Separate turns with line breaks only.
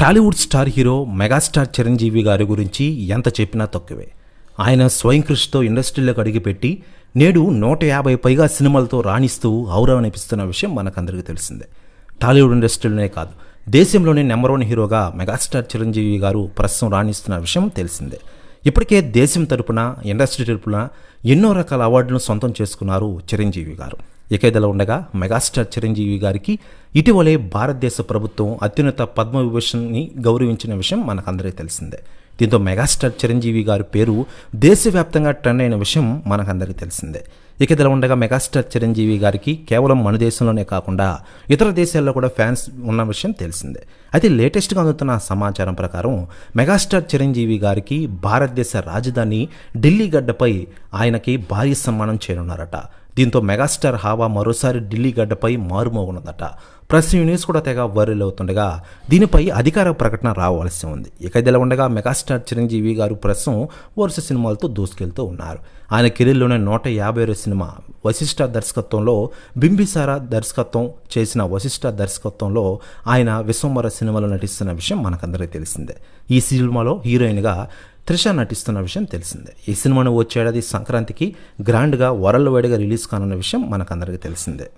Tollywood star hero megastar Chiranjeevi గారి గురించి ఎంత చెప్పినా తక్కువే. ఆయన స్వయం కృషితో ఇండస్ట్రీలోకి అడిగిపెట్టి నేడు నూట యాభై పైగా సినిమాలతో రాణిస్తూ ఔరవనిపిస్తున్న విషయం మనకందరికీ తెలిసిందే. టాలీవుడ్ ఇండస్ట్రీలోనే కాదు దేశంలోనే నెంబర్ వన్ హీరోగా మెగాస్టార్ చిరంజీవి గారు ప్రస్తుతం రాణిస్తున్న విషయం తెలిసిందే. ఇప్పటికే దేశం తరపున ఇండస్ట్రీ తరపున ఎన్నో రకాల అవార్డులను సొంతం చేసుకున్నారు చిరంజీవి గారు. ఇక ఇదిలా ఉండగా మెగాస్టార్ చిరంజీవి గారికి ఇటీవలే భారతదేశ ప్రభుత్వం అత్యున్నత పద్మవిభూషణ్ని గౌరవించిన విషయం మనకందరికీ తెలిసిందే. దీంతో మెగాస్టార్ చిరంజీవి గారి పేరు దేశవ్యాప్తంగా ట్రెండ్ అయిన విషయం మనకందరికీ తెలిసిందే. ఇక ఇదిలా ఉండగా మెగాస్టార్ చిరంజీవి గారికి కేవలం మన దేశంలోనే కాకుండా ఇతర దేశాల్లో కూడా ఫ్యాన్స్ ఉన్న విషయం తెలిసిందే. అయితే లేటెస్ట్గా అందుతున్న సమాచారం ప్రకారం మెగాస్టార్ చిరంజీవి గారికి భారతదేశ రాజధాని ఢిల్లీ గడ్డపై ఆయనకి భారీ సన్మానం చేయనున్నారట. దీంతో మెగాస్టార్ హావా మరోసారి ఢిల్లీ గడ్డపై మారుమోగున్నదట ప్రెస్ న్యూస్ కూడా తెగ వైరల్ అవుతుండగా దీనిపై అధికార ప్రకటన రావాల్సి ఉంది. ఇక ఇదిలా ఉండగా మెగాస్టార్ చిరంజీవి గారు ప్రస్తుతం వరుస సినిమాలతో దూసుకెళ్తూ ఉన్నారు. ఆయన కెరీర్లోనే నూట యాభై సినిమా వశిష్ఠ దర్శకత్వంలో బింబిసార దర్శకత్వం చేసిన వశిష్ఠ దర్శకత్వంలో ఆయన విశ్వమర సినిమాలో నటిస్తున్న విషయం మనకందరికీ తెలిసిందే. ఈ సినిమాలో హీరోయిన్గా త్రిష నటిస్తున్న విషయం తెలిసిందే. ఈ సినిమాను వచ్చేడాది సంక్రాంతికి గ్రాండ్గా వరల్డ్ వైడ్గా రిలీజ్ కానున్న విషయం మనకందరికీ తెలిసిందే.